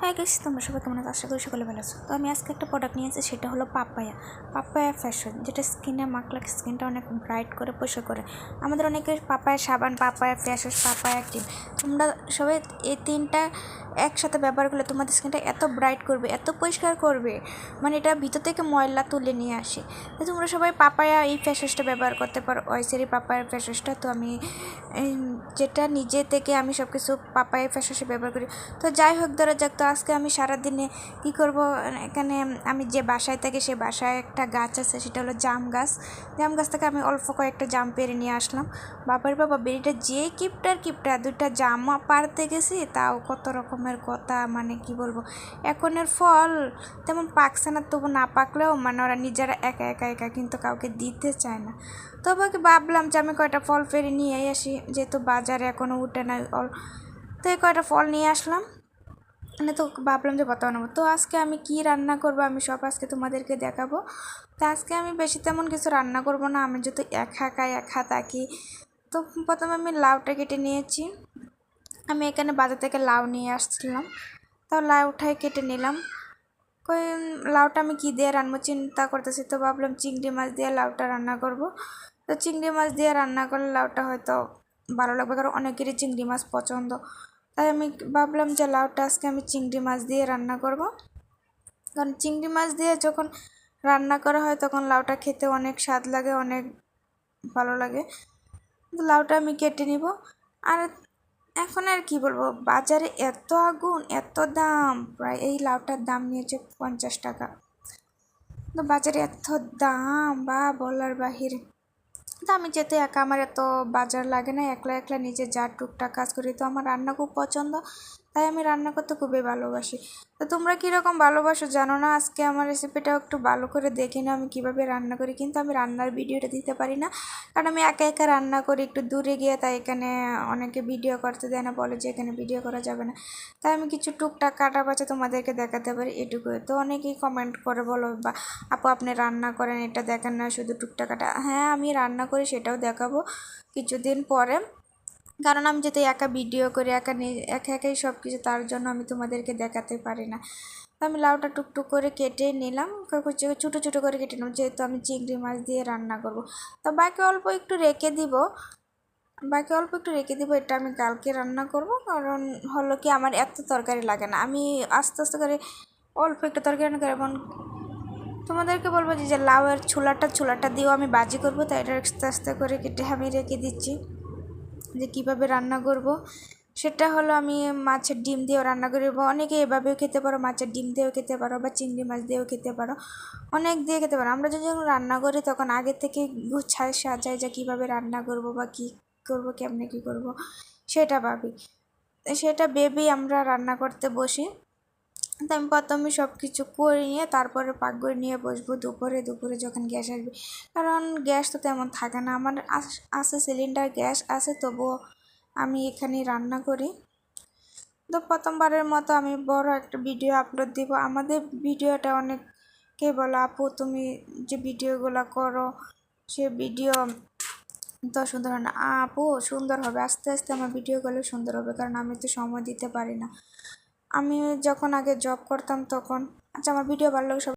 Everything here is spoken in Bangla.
হ্যাঁ গেছি তোমরা সবাই কেমন আছো? আশা করি সকলে ভালো আছো। তো আমি আজকে একটা প্রোডাক্ট নিয়েছি সেটা হলো পাপায়া পাপায়া ফ্যাশন যেটা স্কিনে মাখলে স্কিনটা অনেক ব্রাইট করে পরিষ্কার করে। আমাদের অনেকে পাপায়া সাবান পাপায়া ফেস পাপায়া ক্রিম তোমরা সবাই এই তিনটা একসাথে ব্যবহার করলে তোমাদের স্কিনটা এত ব্রাইট করবে, এত পরিষ্কার করবে। মানে এটা ভিতর থেকে ময়লা তুলে নিয়ে আসে। তো তোমরা সবাই পাপায়া এই ফেস ওয়াশটা ব্যবহার করতে পারো। অয়েসেরি পাপায়া ফেস তো আমি যেটা নিজে থেকে আমি সব কিছু পাপায়া ফেস ব্যবহার করি। তো যাই হোক, ধরা যাক, তো আজকে আমি সারাদিনে কী করব? এখানে আমি যে বাসায় থাকি, সে বাসায় একটা গাছ আছে, সেটা হলো জাম গাছ। জাম গাছ থেকে আমি অল্প কয়েকটা জাম পেরে নিয়ে আসলাম। বাবার বাবা বেরিটা যে কিপটার কিপটা, দুইটা জাম পারতে গেছি, তাও কত রকমের কথা মানে কি বলব? এখনের ফল তেমন পাকছে না, তবু না পাকলেও মানে ওরা নিজেরা একা একা একা কিন্তু কাউকে দিতে চায় না। তবে কি ভাবলাম যে আমি কয়টা ফল পেরে নিয়ে আসি, যেহেতু বাজারে এখনও উঠে না অল। তো এই কয়টা ফল নিয়ে আসলাম। মানে তো ভাবলাম যে বর্তমান নেব তো আজকে আমি কি রান্না করব আমি সব আজকে তোমাদেরকে দেখাবো। তো আজকে আমি বেশি তেমন কিছু রান্না করব না, আমি যেহেতু একা খাই একা থাকি তো প্রথমে আমি লাউটা কেটে নিয়েছি। আমি এখানে বাজার থেকে লাউ নিয়ে আসছিলাম। তো লাউটাই কেটে নিলাম। কই, লাউটা আমি কী দিয়ে রান্না চিন্তা করতেছি, তো ভাবলাম চিংড়ি মাছ দিয়ে লাউটা রান্না করব। তো চিংড়ি মাছ দিয়ে রান্না করলে লাউটা হয়তো ভালো লাগবে, কারণ অনেকেরই চিংড়ি মাছ পছন্দ। তাই আমি ভাবলাম যে লাউটা আজকে আমি চিংড়ি মাছ দিয়ে রান্না করব। কারণ চিংড়ি মাছ দিয়ে যখন রান্না করা হয় তখন লাউটা খেতে অনেক স্বাদ লাগে, অনেক ভালো লাগে। লাউটা আমি কেটে নিব। আর এখন আর কি বলব, বাজারে এত আগুন, এত দাম, প্রায় এই লাউটার দাম নিয়েছে পঞ্চাশ টাকা। তো বাজারে এত দাম, বা বলার বাহিরে। তো আমি যেতে একা আমার এত বাজার লাগে না, একলা একলা নিজে যা টুকটাক কাজ করি, তো আমার রান্না খুব পছন্দ। তাই আমি রান্না করতে খুবই ভালোবাসি। তো তোমরা কীরকম ভালোবাসো জানো না? আজকে আমার রেসিপিটাও একটু ভালো করে দেখে না আমি কীভাবে রান্না করি। কিন্তু আমি রান্নার ভিডিওটা দিতে পারি না, কারণ আমি একা একা রান্না করি, একটু দূরে গিয়ে তাই এখানে অনেকে ভিডিও করতে দেয় না, বলে যে এখানে ভিডিও করা যাবে না। তাই আমি কিছু টুকটাক কাটা বাচ্চা তোমাদেরকে দেখাতে পারি এটুকু। তো অনেকেই কমেন্ট করে বলো, বা আপু আপনি রান্না করেন, এটা দেখেন না, শুধু টুকটাক কাটা। হ্যাঁ আমি রান্না করি সেটাও দেখাবো। কিছুদিন পরে কারণ আমি যেহেতু একা ভিডিও করি, একা একা একাই সব কিছু তার জন্য আমি তোমাদেরকে দেখাতে পারি না। তো আমি লাউটা টুকটুক করে কেটে নিলাম ছোটো ছোটো করে কেটে নিলাম, যেহেতু আমি চিংড়ি মাছ দিয়ে রান্না করব। তো বাকি অল্প একটু রেখে দিব। বাকি অল্প একটু রেখে দিব, এটা আমি কালকে রান্না করব, কারণ হলো কি আমার এত তরকারি লাগে না। আমি আস্তে আস্তে করে অল্প একটু তরকারি রান্না করি এবং তোমাদেরকে বলব যে যে লাউয়ের ছোলাটা ছোলাটা দিয়েও আমি বাজি করব, তাই এটা আস্তে আস্তে করে কেটে আমি রেখে দিচ্ছি। যে কীভাবে রান্না করব, সেটা হলো আমি মাছের ডিম দিয়েও রান্না করি বা অনেকে এভাবেও খেতে পারো, মাছের ডিম দিয়েও খেতে পারো বা চিংড়ি মাছ দিয়েও খেতে পারো, অনেক দিয়ে খেতে পারো। আমরা যখন রান্না করি তখন আগে থেকে গুছায় সাজায় যে কীভাবে রান্না করব বা কী করব, কেমনে কী করব, সেটা ভাবি। সেটা ভেবেই আমরা রান্না করতে বসি। তো আমি প্রথমে সব কিছু করে নিয়ে তারপরে পাকঘরে নিয়ে বসবো দুপুরে। দুপুরে যখন গ্যাস আসবে, কারণ গ্যাস তো তেমন থাকে না। আমার আছে সিলিন্ডার গ্যাস আছে, তবুও আমি এখানে রান্না করি। তো প্রথমবারের মতো আমি বড় একটা ভিডিও আপলোড দিব। আমাদের ভিডিওটা অনেককে বলো, আপু, তুমি যে ভিডিওগুলো করো, সে ভিডিও তো সুন্দর হয় না। আপু, সুন্দর হবে। আস্তে আস্তে আমার ভিডিওগুলো সুন্দর হবে, কারণ আমি তো সময় দিতে পারি না। আমি যখন আগে জব করতাম তখন। আচ্ছা আমার ভিডিও ভালো লাগে